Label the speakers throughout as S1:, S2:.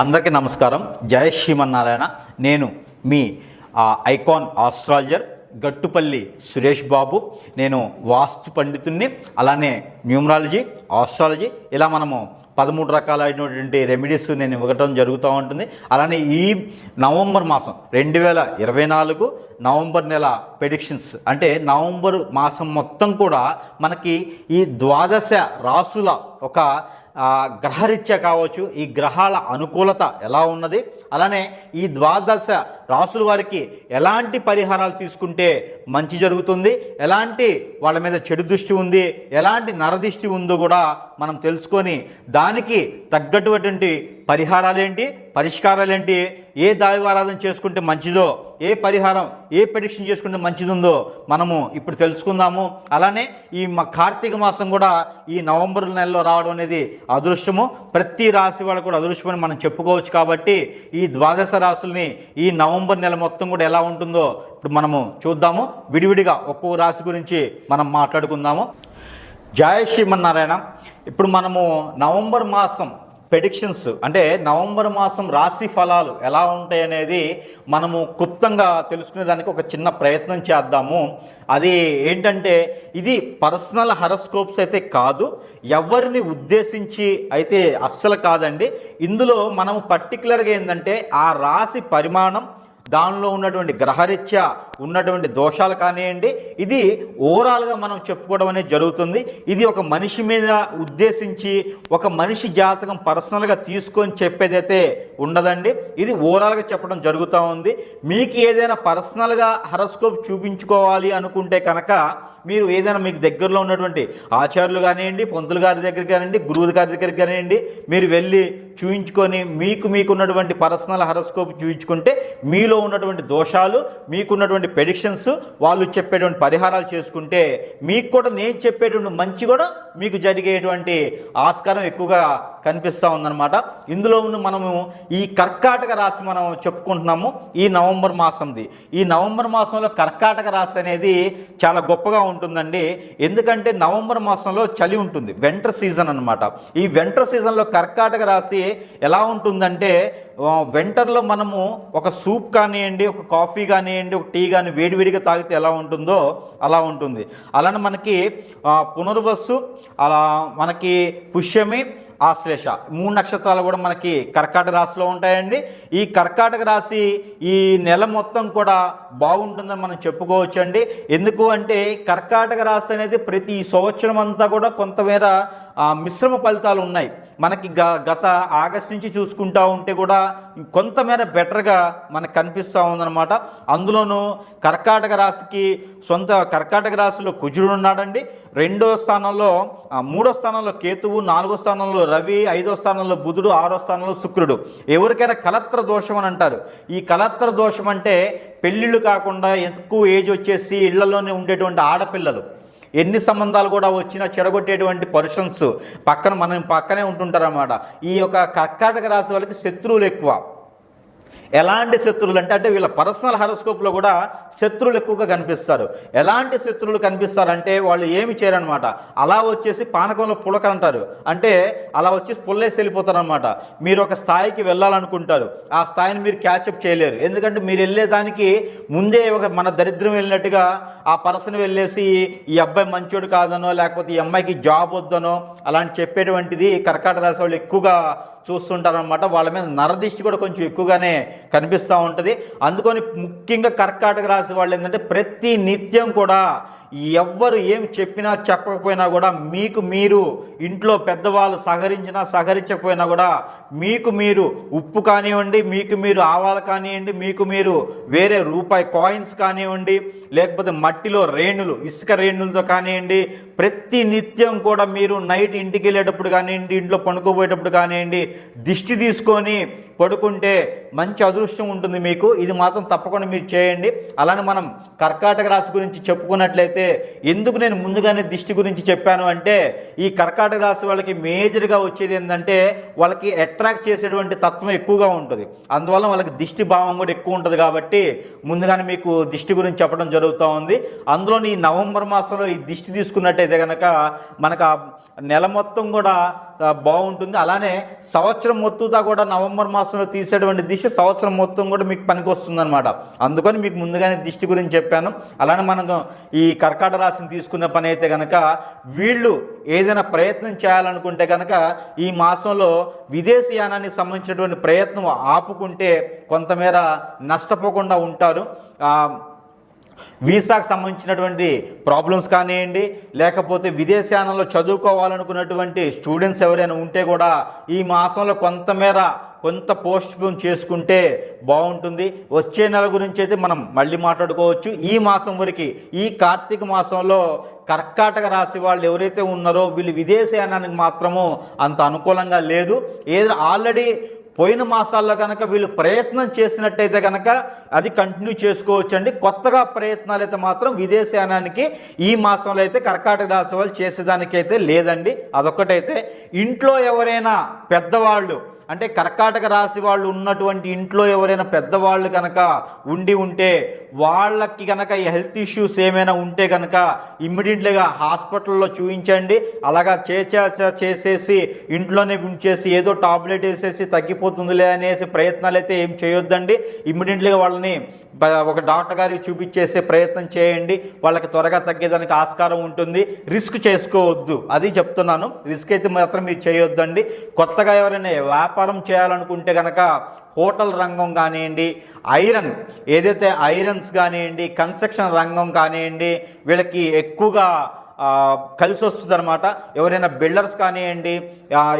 S1: అందరికీ నమస్కారం. జయ శ్రీమన్నారాయణ. నేను మీ ఐకాన్ ఆస్ట్రాలజర్ గట్టుపల్లి సురేష్ బాబు. నేను వాస్తు పండితుణ్ణి అలానే న్యూమరాలజీ ఆస్ట్రాలజీ. ఇలా మనము పదమూడు రకాలైనటువంటి రెమెడీస్ నేను ఇవ్వటం జరుగుతూ ఉంటుంది. అలానే ఈ నవంబర్ మాసం రెండు వేల ఇరవై నాలుగు నవంబర్ నెల ప్రెడిక్షన్స్ అంటే నవంబర్ మాసం మొత్తం కూడా మనకి ఈ ద్వాదశ రాసుల ఒక గ్రహరీత్యా కావచ్చు ఈ గ్రహాల అనుకూలత ఎలా ఉన్నది అలానే ఈ ద్వాదశ రాసుల వారికి ఎలాంటి పరిహారాలు తీసుకుంటే మంచి జరుగుతుంది? ఎలాంటి వాళ్ళ మీద చెడు దృష్టి ఉంది? ఎలాంటి నరదిష్టి ఉందో కూడా మనం తెలుసుకొని దానికి తగ్గటువంటి పరిహారాలు ఏంటి పరిష్కారాలు ఏంటి ఏ దైవారాధన చేసుకుంటే మంచిదో ఏ పరిహారం ఏ ప్రెడిక్షన్ చేసుకుంటే మంచిదుందో మనము ఇప్పుడు తెలుసుకుందాము. అలానే ఈ మా కార్తీక మాసం కూడా ఈ నవంబర్ నెలలో రావడం అనేది అదృష్టము. ప్రతి రాశి వాళ్ళు కూడా అదృష్టమని మనం చెప్పుకోవచ్చు కాబట్టి ఈ ఈ ద్వాదశ రాశుల్ని ఈ నవంబర్ నెల మొత్తం కూడా ఎలా ఉంటుందో ఇప్పుడు మనము చూద్దాము. విడివిడిగా ఒక్కో రాశి గురించి మనం మాట్లాడుకుందాము. జయ శ్రీమన్నారాయణ ఇప్పుడు మనము నవంబర్ మాసం ప్రెడిక్షన్స్ అంటే నవంబర్ మాసం రాశి ఫలాలు ఎలా ఉంటాయి అనేది మనము క్లుప్తంగా తెలుసుకునేదానికి ఒక చిన్న ప్రయత్నం చేద్దాము. అది ఏంటంటే ఇది పర్సనల్ హరస్కోప్స్ అయితే కాదు ఎవరిని ఉద్దేశించి అయితే అస్సలు కాదండి. ఇందులో మనము పర్టికులర్గా ఏంటంటే ఆ రాశి పరిమాణం దానిలో ఉన్నటువంటి గ్రహరీత్యా ఉన్నటువంటి దోషాలు కానివ్వండి ఇది ఓవరాల్గా మనం చెప్పుకోవడం అనేది జరుగుతుంది. ఇది ఒక మనిషి మీద ఉద్దేశించి ఒక మనిషి జాతకం పర్సనల్గా తీసుకొని చెప్పేదైతే ఉండదండి. ఇది ఓవరాల్గా చెప్పడం జరుగుతూ ఉంది. మీకు ఏదైనా పర్సనల్గా హరస్కోప్ చూపించుకోవాలి అనుకుంటే కనుక మీరు ఏదైనా మీకు దగ్గరలో ఉన్నటువంటి ఆచార్యులు కానివ్వండి పంతులు గారి దగ్గర కానివ్వండి గురువు గారి దగ్గరికి కానివ్వండి మీరు వెళ్ళి చూయించుకొని మీకు మీకున్నటువంటి పర్సనల్ హరస్కోప్ చూయించుకుంటే మీలో ఉన్నటువంటి దోషాలు మీకున్నటువంటి ప్రెడిక్షన్స్ వాళ్ళు చెప్పేటువంటి పరిహారాలు చేసుకుంటే మీకు కూడా నేను చెప్పేటువంటి మంచి కూడా మీకు జరిగేటువంటి ఆస్కారం ఎక్కువగా కనిపిస్తూ ఉందన్నమాట. ఇందులో ఉన్న మనము ఈ కర్కాటక రాశి మనం చెప్పుకుంటున్నాము ఈ నవంబర్ మాసంది. ఈ నవంబర్ మాసంలో కర్కాటక రాశి అనేది చాలా గొప్పగా ఉంటుందండి. ఎందుకంటే నవంబర్ మాసంలో చలి ఉంటుంది వెంటర్ సీజన్ అన్నమాట. ఈ వెంటర్ సీజన్లో కర్కాటక రాశి ఎలా ఉంటుందంటే వెంటర్లో మనము ఒక సూప్ కానివ్వండి ఒక కాఫీ కానివ్వండి ఒక టీ కానీ వేడివేడిగా తాగితే ఎలా ఉంటుందో అలా ఉంటుంది. అలానే మనకి పునర్వస్సు అలా మనకి పుష్యమి ఆశ్లేష. మూడు నక్షత్రాలు కూడా మనకి కర్కాటక రాశిలో ఉంటాయండి. ఈ కర్కాటక రాశి ఈ నెల మొత్తం కూడా బాగుంటుందని మనం చెప్పుకోవచ్చు అండి ఎందుకు అంటే కర్కాటక రాశి అనేది ప్రతి సంవత్సరం అంతా కూడా కొంతమేర మిశ్రమ ఫలితాలు ఉన్నాయి. మనకి గ గత ఆగస్ట్ నుంచి చూసుకుంటా ఉంటే కూడా కొంతమేర బెటర్గా మనకు కనిపిస్తూ ఉందన్నమాట. అందులోనూ కర్కాటక రాశికి సొంత కర్కాటక రాశిలో కుజుడు ఉన్నాడండి. రెండో స్థానంలో మూడో స్థానంలో కేతువు నాలుగో స్థానంలో రవి ఐదో స్థానంలో బుధుడు ఆరో స్థానంలో శుక్రుడు. ఎవరికైనా కలత్ర దోషం అని అంటారు. ఈ కలత్ర దోషం అంటే పెళ్ళిళ్ళు కాకుండా ఎక్కువ ఏజ్ వచ్చేసి ఇళ్ళలోనే ఉండేటువంటి ఆడపిల్లలు. ఎన్ని సంబంధాలు కూడా వచ్చినా చెడగొట్టేటువంటి పర్సన్స్ పక్కన మనం పక్కనే ఉంటుంటారన్నమాట. ఈ యొక్క కర్కాటక రాశి వాళ్ళకి శత్రువులు ఎక్కువ. ఎలాంటి శత్రువులు అంటే అంటే వీళ్ళ పర్సనల్ హరోస్కోప్లో కూడా శత్రువులు ఎక్కువగా కనిపిస్తారు. ఎలాంటి శత్రువులు కనిపిస్తారంటే వాళ్ళు ఏమి చేయరనమాట అలా వచ్చేసి పానకంలో పులక అంటారు అంటే అలా వచ్చేసి పుల్లేసి వెళ్ళిపోతారనమాట మీరు ఒక స్థాయికి వెళ్ళాలనుకుంటారు. ఆ స్థాయిని మీరు క్యాచప్ చేయలేరు. ఎందుకంటే మీరు వెళ్ళేదానికి ముందే ఒక మన దరిద్రం వెళ్ళినట్టుగా ఆ పర్సన్ వెళ్ళేసి ఈ అబ్బాయి మంచోడు కాదనో లేకపోతే ఈ అమ్మాయికి జాబ్ వద్దనో అలాంటి చెప్పేటువంటిది కర్కాటక రాశి వాళ్ళు ఎక్కువగా చూస్తుంటారనమాట వాళ్ళ మీద నరదిష్టి కూడా కొంచెం ఎక్కువగానే కనిపిస్తూ ఉంటుంది. అందుకని ముఖ్యంగా కర్కాటక రాశి వాళ్ళు ఏంటంటే ప్రతి నిత్యం కూడా ఎవ్వరు ఏం చెప్పినా చెప్పకపోయినా కూడా మీకు మీరు ఇంట్లో పెద్దవాళ్ళు సహకరించినా సహకరించకపోయినా కూడా మీకు మీరు ఉప్పు కానివ్వండి మీకు మీరు ఆవాలు కానివ్వండి మీకు మీరు వేరే రూపాయి కాయిన్స్ కానివ్వండి లేకపోతే మట్టిలో రేణులు ఇసుక రేణులతో కానివ్వండి ప్రతి నిత్యం కూడా మీరు నైట్ ఇంటికి వెళ్ళేటప్పుడు కానివ్వండి ఇంట్లో పడుకోబోయేటప్పుడు కానివ్వండి దిష్టి తీసుకొని పడుకుంటే మంచి అదృష్టం ఉంటుంది మీకు. ఇది మాత్రం తప్పకుండా మీరు చేయండి. అలానే మనం కర్కాటక రాశి గురించి చెప్పుకున్నట్లయితే ఎందుకు నేను ముందుగానే దిష్టి గురించి చెప్పాను అంటే ఈ కర్కాటక రాశి వాళ్ళకి మేజర్గా వచ్చేది ఏంటంటే వాళ్ళకి అట్రాక్ట్ చేసేటువంటి తత్వం ఎక్కువగా ఉంటుంది. అందువల్ల వాళ్ళకి దిష్టి భావం కూడా ఎక్కువ ఉంటుంది కాబట్టి ముందుగానే మీకు దిష్టి గురించి చెప్పడం జరుగుతూ ఉంది. అందులో ఈ నవంబర్ మాసంలో ఈ దిష్టి తీసుకున్నట్టయితే కనుక మనకు ఆ నెల మొత్తం కూడా బాగుంటుంది. అలానే సంవత్సరం మొత్తంగా కూడా నవంబర్ మాసంలో తీసేటువంటి దిశ సంవత్సరం మొత్తం కూడా మీకు పనికి వస్తుందన్నమాట అందుకని మీకు ముందుగానే దిష్టి గురించి చెప్పాను. అలానే మనం ఈ కర్కాట రాశిని తీసుకున్న పని అయితే కనుక వీళ్ళు ఏదైనా ప్రయత్నం చేయాలనుకుంటే కనుక ఈ మాసంలో విదేశీయానానికి సంబంధించినటువంటి ప్రయత్నం ఆపుకుంటే కొంతమేర నష్టపోకుండా ఉంటారు. వీసాకు సంబంధించినటువంటి ప్రాబ్లమ్స్ కానివ్వండి లేకపోతే విదేశానంలో చదువుకోవాలనుకున్నటువంటి స్టూడెంట్స్ ఎవరైనా ఉంటే కూడా ఈ మాసంలో కొంతమేర కొంత పోస్ట్ పోన్ చేసుకుంటే బాగుంటుంది. వచ్చే నెల గురించి అయితే మనం మళ్ళీ మాట్లాడుకోవచ్చు. ఈ మాసం వరకు ఈ కార్తీక మాసంలో కర్కాటక రాశి వాళ్ళు ఎవరైతే ఉన్నారో వీళ్ళు విదేశయానానికి మాత్రము అంత అనుకూలంగా లేదు. ఏదో ఆల్రెడీ పోయిన మాసాల్లో కనుక వీళ్ళు ప్రయత్నం చేసినట్టయితే కనుక అది కంటిన్యూ చేసుకోవచ్చు అండి కొత్తగా ప్రయత్నాలు అయితే మాత్రం విదేశయానానికి ఈ మాసంలో అయితే కర్కాటక రాశి వాళ్ళు చేసేదానికైతే లేదండి. అదొక్కటైతే ఇంట్లో ఎవరైనా పెద్దవాళ్ళు అంటే కర్కాటక రాశి వాళ్ళు ఉన్నటువంటి ఇంట్లో ఎవరైనా పెద్దవాళ్ళు కనుక ఉండి ఉంటే వాళ్ళకి కనుక హెల్త్ ఇష్యూస్ ఏమైనా ఉంటే కనుక ఇమ్మీడియట్లీగా హాస్పిటల్లో చూపించండి అలాగా చేచేచ చేసేసి ఇంట్లోనే ఉంచేసి ఏదో టాబ్లెట్ వేసేసి తగ్గిపోతుందిలే అనేసి ప్రయత్నాలు అయితే ఏం చేయొద్దండి. ఇమ్మీడియట్లీగా వాళ్ళని ఒక డాక్టర్ గారికి చూపించేసే ప్రయత్నం చేయండి. వాళ్ళకి త్వరగా తగ్గేదానికి ఆస్కారం ఉంటుంది. రిస్క్ చేసుకోవద్దు. అది చెప్తున్నాను. రిస్క్ అయితే మాత్రం మీరు చేయొద్దండి. కొత్తగా ఎవరైనా వ్యాపారం చేయాలనుకుంటే కనుక హోటల్ రంగం కానివ్వండి ఐరన్ ఏదైతే ఐరన్స్ కానివ్వండి కన్స్ట్రక్షన్ రంగం కానివ్వండి వీళ్ళకి ఎక్కువగా కలిసి వస్తుంది అనమాట ఎవరైనా బిల్డర్స్ కానివ్వండి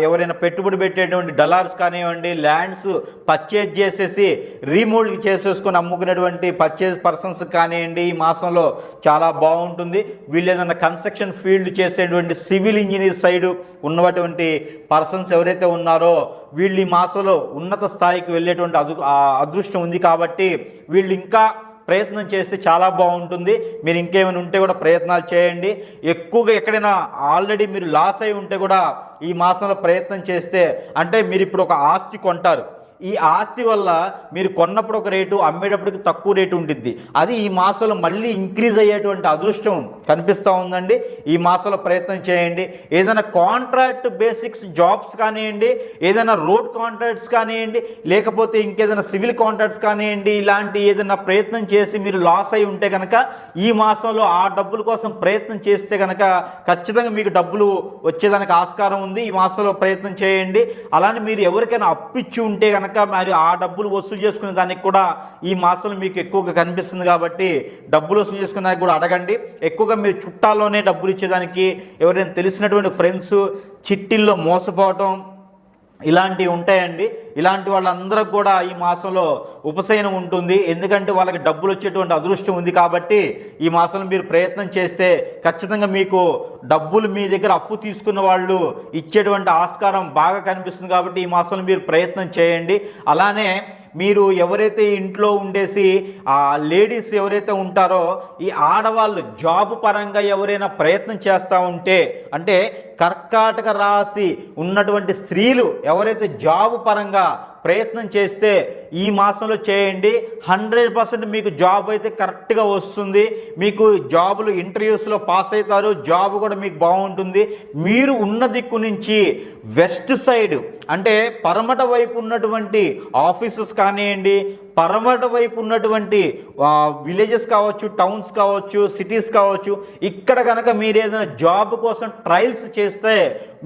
S1: ఎవరైనా పెట్టుబడి పెట్టేటువంటి డలార్స్ కానివ్వండి ల్యాండ్స్ పర్చేజ్ చేసేసి రీమోల్డ్ చేసేసుకొని అమ్ముకునేటువంటి పర్చేజ్ పర్సన్స్ కానివ్వండి ఈ మాసంలో చాలా బాగుంటుంది. వీళ్ళు ఏదైనా కన్స్ట్రక్షన్ ఫీల్డ్ చేసేటువంటి సివిల్ ఇంజనీర్ సైడ్ ఉన్నటువంటి పర్సన్స్ ఎవరైతే ఉన్నారో వీళ్ళు ఈ మాసంలో ఉన్నత స్థాయికి వెళ్ళేటువంటి అదు అదృష్టం ఉంది కాబట్టి వీళ్ళు ఇంకా ప్రయత్నం చేస్తే చాలా బాగుంటుంది. మీరు ఇంకేమైనా ఉంటే కూడా ప్రయత్నాలు చేయండి. ఎక్కువగా ఎక్కడైనా ఆల్రెడీ మీరు లాస్ అయి ఉంటే కూడా ఈ మాసంలో ప్రయత్నం చేస్తే అంటే మీరు ఇప్పుడు ఒక ఆస్తి కొంటారు. ఈ ఆస్తి వల్ల మీరు కొన్నప్పుడు ఒక రేటు అమ్మేటప్పటికి తక్కువ రేటు ఉంటుంది అది ఈ మాసంలో మళ్ళీ ఇంక్రీజ్ అయ్యేటువంటి అదృష్టం కనిపిస్తూ ఉందండి. ఈ మాసంలో ప్రయత్నం చేయండి. ఏదైనా కాంట్రాక్ట్ బేసిక్స్ జాబ్స్ కానివ్వండి ఏదైనా రోడ్ కాంట్రాక్ట్స్ కానివ్వండి లేకపోతే ఇంకేదైనా సివిల్ కాంట్రాక్ట్స్ కానివ్వండి ఇలాంటి ఏదైనా ప్రయత్నం చేసి మీరు లాస్ అయి ఉంటే కనుక ఈ మాసంలో ఆ డబ్బుల కోసం ప్రయత్నం చేస్తే కనుక ఖచ్చితంగా మీకు డబ్బులు వచ్చేదానికి ఆస్కారం ఉంది. ఈ మాసంలో ప్రయత్నం చేయండి. అలానే మీరు ఎవరికైనా అప్పిచ్చి ఉంటే కనుక మరి ఆ డబ్బులు వసూలు చేసుకునే దానికి కూడా ఈ మాసంలో మీకు ఎక్కువగా కనిపిస్తుంది కాబట్టి డబ్బులు వసూలు చేసుకునే దానికి కూడా అడగండి. ఎక్కువగా మీరు చుట్టాల్లోనే డబ్బులు ఇచ్చేదానికి ఎవరైనా తెలిసినటువంటి ఫ్రెండ్స్ చిట్టిల్లో మోసపోవటం ఇలాంటివి ఉంటాయండి. ఇలాంటి వాళ్ళందరికి కూడా ఈ మాసంలో ఉపశయనం ఉంటుంది. ఎందుకంటే వాళ్ళకి డబ్బులు వచ్చేటువంటి అదృష్టం ఉంది కాబట్టి ఈ మాసంలో మీరు ప్రయత్నం చేస్తే ఖచ్చితంగా మీకు డబ్బులు మీ దగ్గర అప్పు తీసుకున్న వాళ్ళు ఇచ్చేటువంటి ఆస్కారం బాగా కనిపిస్తుంది కాబట్టి ఈ మాసంలో మీరు ప్రయత్నం చేయండి. అలానే మీరు ఎవరైతే ఇంట్లో ఉండేసి ఆ లేడీస్ ఎవరైతే ఉంటారో ఈ ఆడవాళ్ళు జాబ్ పరంగా ఎవరైనా ప్రయత్నం చేస్తూ ఉంటే అంటే కర్కాటక రాశి ఉన్నటువంటి స్త్రీలు ఎవరైతే జాబ్ పరంగా ప్రయత్నం చేస్తే ఈ మాసంలో చేయండి. హండ్రెడ్ పర్సెంట్ మీకు జాబ్ అయితే కరెక్ట్గా వస్తుంది. మీకు జాబులు ఇంటర్వ్యూస్లో పాస్ అవుతారు. జాబ్ కూడా మీకు బాగుంటుంది. మీరు ఉన్న దిక్కు నుంచి వెస్ట్ సైడ్ అంటే పరమట వైపు ఉన్నటువంటి ఆఫీసెస్ కానివ్వండి పరమట వైపు ఉన్నటువంటి విలేజెస్ కావచ్చు టౌన్స్ కావచ్చు సిటీస్ కావచ్చు ఇక్కడ కనుక మీరు ఏదైనా జాబ్ కోసం ట్రయల్స్ చేస్తే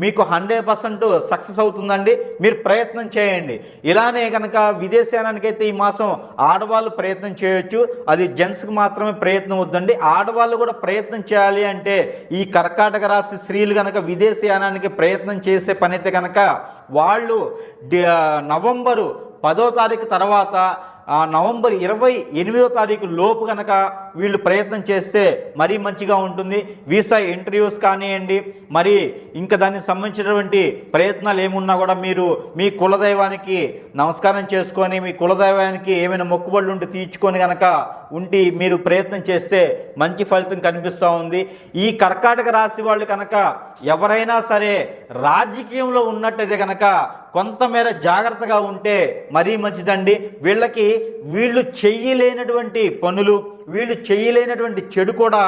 S1: మీకు హండ్రెడ్ పర్సెంట్ సక్సెస్ అవుతుందండి. మీరు ప్రయత్నం చేయండి. ఇలానే కనుక విదేశానికైతే ఈ మాసం ఆడవాళ్ళు ప్రయత్నం చేయొచ్చు. అది జెంట్స్కి మాత్రమే ప్రయత్నం వద్దండి. ఆడవాళ్ళు కూడా ప్రయత్నం చేయాలి అంటే ఈ కర్కాటక రాశి స్త్రీలు కనుక విదేశయానానికి ప్రయత్నం చేసే పని అయితే కనుక వాళ్ళు నవంబరు పదో తారీఖు తర్వాత నవంబర్ ఇరవై ఎనిమిదో తారీఖు లోపు కనుక వీళ్ళు ప్రయత్నం చేస్తే మరీ మంచిగా ఉంటుంది. వీసా ఇంటర్వ్యూస్ కానివ్వండి మరి ఇంకా దానికి సంబంధించినటువంటి ప్రయత్నాలు ఏమున్నా కూడా మీరు మీ కులదైవానికి నమస్కారం చేసుకొని మీ కులదైవానికి ఏమైనా మొక్కుబడులు ఉంటే తీర్చుకొని కనుక ఉండి మీరు ప్రయత్నం చేస్తే మంచి ఫలితం కనిపిస్తూ ఉంది. ఈ కర్కాటక రాశి వాళ్ళు కనుక ఎవరైనా సరే రాజకీయంలో ఉన్నట్టయితే కనుక కొంతమేర జాగ్రత్తగా ఉంటే మరీ మంచిదండి. వీళ్ళకి వీళ్ళు చెయ్యలేనటువంటి పనులు వీళ్ళు చేయలేనటువంటి చెడు కూడా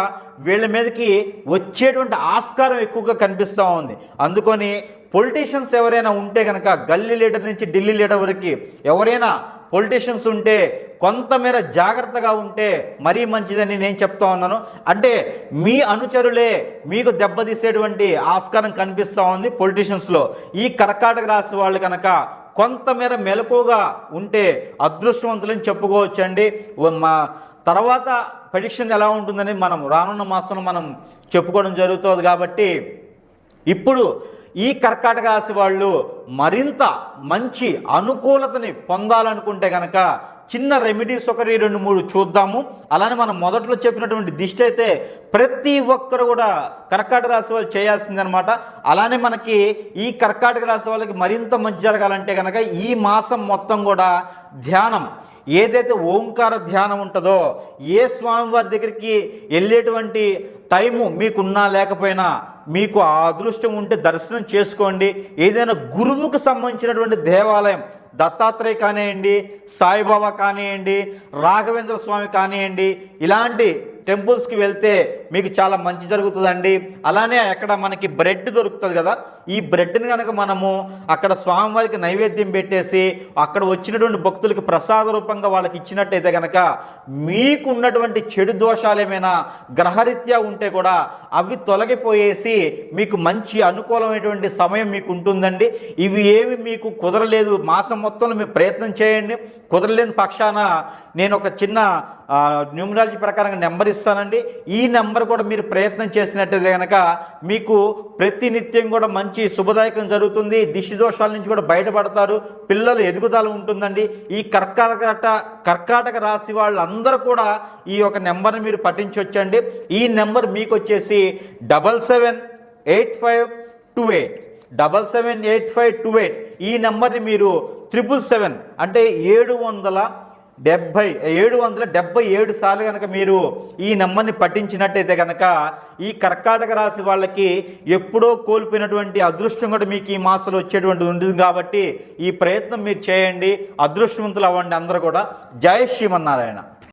S1: వీళ్ళ మీదకి వచ్చేటువంటి ఆస్కారం ఎక్కువగా కనిపిస్తూ ఉంది. అందుకొని పొలిటీషియన్స్ ఎవరైనా ఉంటే కనుక గల్లీ లీడర్ నుంచి ఢిల్లీ లీడర్ వరకు ఎవరైనా పొలిటీషియన్స్ ఉంటే కొంతమేర జాగ్రత్తగా ఉంటే మరీ మంచిదని నేను చెప్తా ఉన్నాను. అంటే మీ అనుచరులే మీకు దెబ్బతీసేటువంటి ఆస్కారం కనిపిస్తూ ఉంది పొలిటీషియన్స్లో ఈ కర్కాటక రాశి వాళ్ళు కనుక కొంతమేర మెలకుగా ఉంటే అదృష్టవంతులని చెప్పుకోవచ్చండి. మా తర్వాత ప్రెడిక్షన్ ఎలా ఉంటుందని మనం రానున్న మాసంలో మనం చెప్పుకోవడం జరుగుతుంది కాబట్టి ఇప్పుడు ఈ కర్కాటక రాశి వాళ్ళు మరింత మంచి అనుకూలతని పొందాలనుకుంటే కనుక చిన్న రెమెడీస్ ఒకటి రెండు మూడు చూద్దాము. అలానే మనం మొదట్లో చెప్పినటువంటి దిష్టి అయితే ప్రతి ఒక్కరు కూడా కర్కాటక రాశి వాళ్ళు చేయాల్సిందనమాట. అలానే మనకి ఈ కర్కాటక రాశి వాళ్ళకి మరింత మంచి జరగాలంటే కనుక ఈ మాసం మొత్తం కూడా ధ్యానం. ఏదైతే ఓంకార ధ్యానం ఉంటుందో ఏ స్వామివారి దగ్గరికి వెళ్ళేటువంటి టైము మీకున్నా లేకపోయినా మీకు ఆ అదృష్టం ఉంటే దర్శనం చేసుకోండి. ఏదైనా గురువుకు సంబంధించినటువంటి దేవాలయం దత్తాత్రేయ కానివ్వండి సాయిబాబా కానివ్వండి రాఘవేంద్ర స్వామి కానివ్వండి ఇలాంటి టెంపుల్స్కి వెళ్తే మీకు చాలా మంచి జరుగుతుందండి. అలానే అక్కడ మనకి బ్రెడ్ దొరుకుతుంది కదా. ఈ బ్రెడ్ని కనుక మనము అక్కడ స్వామివారికి నైవేద్యం పెట్టేసి అక్కడ వచ్చినటువంటి భక్తులకి ప్రసాద రూపంగా వాళ్ళకి ఇచ్చినట్టయితే కనుక మీకున్నటువంటి చెడు దోషాలు ఏమైనా గ్రహరీత్యా ఉంటే కూడా అవి తొలగిపోయేసి మీకు మంచి అనుకూలమైనటువంటి సమయం మీకు ఉంటుందండి. ఇవి ఏవి మీకు కుదరలేదు మాసం మొత్తంలో మీరు ప్రయత్నం చేయండి. కుదరలేని పక్షాన నేను ఒక చిన్న న్యూమరాలజీ ప్రకారంగా నెంబర్ ఇస్తానండి. ఈ నెంబర్ కూడా మీరు ప్రయత్నం చేసినట్టయితే కనుక మీకు ప్రతినిత్యం కూడా మంచి శుభదాయకం జరుగుతుంది. దిష్టి దోషాల నుంచి కూడా బయటపడతారు. పిల్లలు ఎదుగుదల ఉంటుందండి. ఈ కర్కాటక కర్కాటక రాశి వాళ్ళందరూ కూడా ఈ యొక్క నెంబర్ని మీరు పఠించవచ్చండి ఈ నెంబర్ మీకు వచ్చేసి double seven eight five two eight double seven eight five two eight ఈ నెంబర్ని మీరు త్రిపుల్ సెవెన్ అంటే ఏడు వందల డెబ్భై ఏడు వందల డెబ్బై ఏడు సార్లు కనుక మీరు ఈ నెంబర్ని పఠించినట్టయితే కనుక ఈ కర్కాటక రాశి వాళ్ళకి ఎప్పుడో కోల్పోయినటువంటి అదృష్టం కూడా మీకు ఈ మాసంలో వచ్చేటువంటి ఉంటుంది కాబట్టి ఈ ప్రయత్నం మీరు చేయండి. అదృష్టవంతులు అవ్వండి అందరూ కూడా. జయ శ్రీమన్నారాయణ.